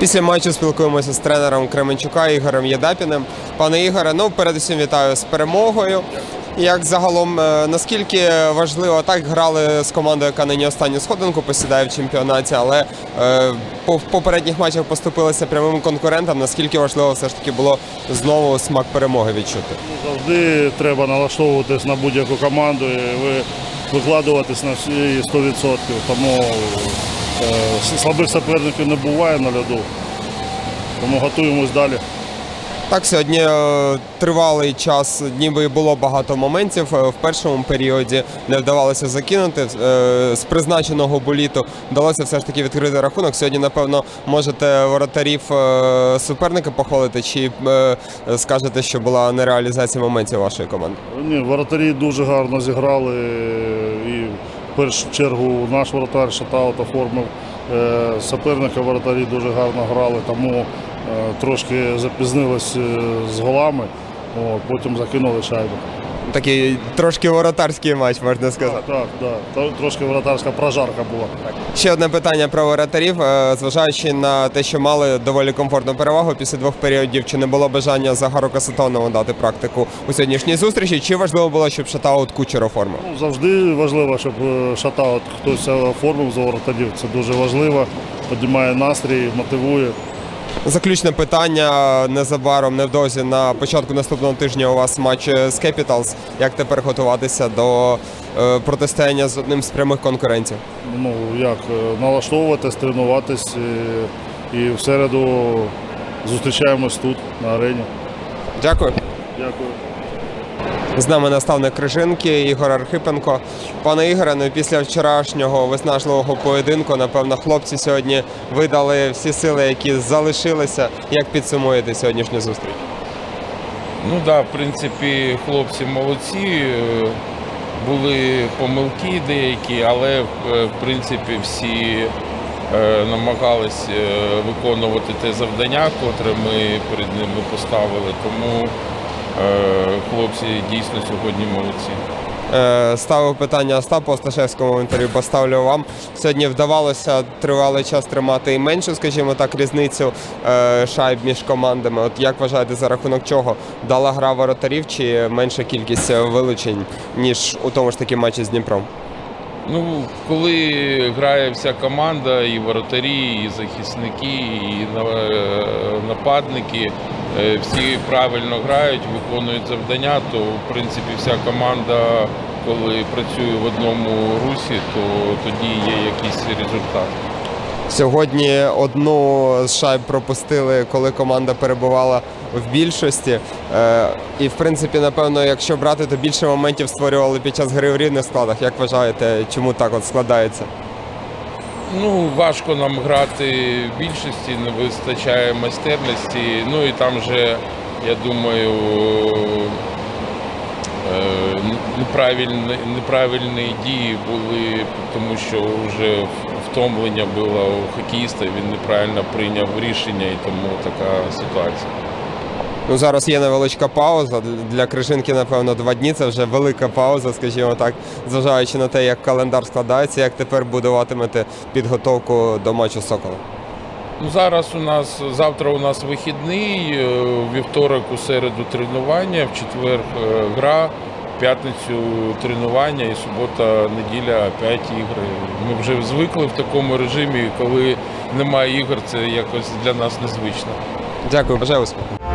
Після матчу спілкуємося з тренером Кременчука Ігорем Єдапіним. Пане Ігоре, ну передусім вітаю з перемогою. Як загалом, е, наскільки важливо так грали з командою, яка нині останню сходинку посідає в чемпіонаті, але е, по в попередніх матчах поступилися прямим конкурентам. Наскільки важливо все ж таки було знову смак перемоги відчути? Завжди треба налаштовуватись на будь-яку команду і ви- викладуватись на всі 100%. Тому слабих суперників не буває на льоду. Тому готуємось далі. Так, сьогодні е, тривалий час, ніби було багато моментів. Е, В першому періоді не вдавалося закинути. Е, З призначеного боліту вдалося все ж таки відкрити рахунок. Сьогодні, напевно, можете воротарів е, суперника похвалити, чи е, скажете, що була нереалізація моментів вашої команди? Ні, воротарі дуже гарно зіграли. І першу чергу наш воротар шатаут оформив. Е, Суперника воротарі дуже гарно грали, тому е, трошки запізнились е, з голами, потім закинули шайбу. Такий трошки воротарський матч, можна сказати. Так, так, так. Трошки воротарська прожарка була. Ще одне питання про воротарів. Е, Зважаючи на те, що мали доволі комфортну перевагу після двох періодів, чи не було бажання Загару Касатонову дати практику у сьогоднішній зустрічі? Чи важливо було, щоб Шатаут кучер оформив? Ну, завжди важливо, щоб е, шатаут хтось оформив за воротарів. Це дуже важливо. Піднімає настрій, мотивує. Заключне питання незабаром, невдовзі на початку наступного тижня у вас матч з Capitals. Як тепер готуватися до е, протистояння з одним з прямих конкурентів? Ну як е, налаштовуватись, тренуватись е, і в середу зустрічаємось тут на арені. Дякую. Дякую. З нами наставник Крижинки Ігор Архипенко. Пане Ігоре, ну після вчорашнього виснажливого поєдинку, напевно, хлопці сьогодні видали всі сили, які залишилися. Як підсумуєте сьогоднішню зустріч? Ну так, да, в принципі, хлопці молодці. е, Були помилки деякі, але е, в принципі всі е, намагались виконувати те завдання, котре ми перед ними поставили. Тому хлопці дійсно сьогодні молодці. Е, Ставив питання Остапу Осташевському в інтерв'ю, поставлю вам. Сьогодні вдавалося тривалий час тримати і меншу, скажімо так, різницю е, шайб між командами. От як вважаєте, за рахунок чого дала гра воротарів чи менша кількість е, вилучень, ніж у тому ж таки матчі з Дніпром? Ну, коли грає вся команда, і воротарі, і захисники, і е, нападники, е, всі правильно грають, виконують завдання, то в принципі вся команда, коли працює в одному русі, то тоді є якийсь результат. Сьогодні одну з шайб пропустили, коли команда перебувала в більшості. Е, і в принципі, напевно, якщо брати, то більше моментів створювали під час гри в рівних складах. Як вважаєте, чому так от складається? Ну, важко нам грати в більшості, не вистачає майстерності. Ну і там же, я думаю, е, неправильні, неправильні дії були, тому що вже втомлення було у хокеїста, він неправильно прийняв рішення і тому така ситуація. Ну зараз є невеличка пауза. Для Крижинки, напевно, два дні це вже велика пауза, скажімо так, зважаючи на те, як календар складається, як тепер будуватимете підготовку до матчу Сокола. Ну, зараз у нас завтра у нас вихідний, е, вівторок у середу тренування, в четвер е, гра, в п'ятницю тренування і субота, неділя опять ігри. Ми вже звикли в такому режимі, коли немає ігор, це якось для нас незвично. Дякую, бажаю успіху.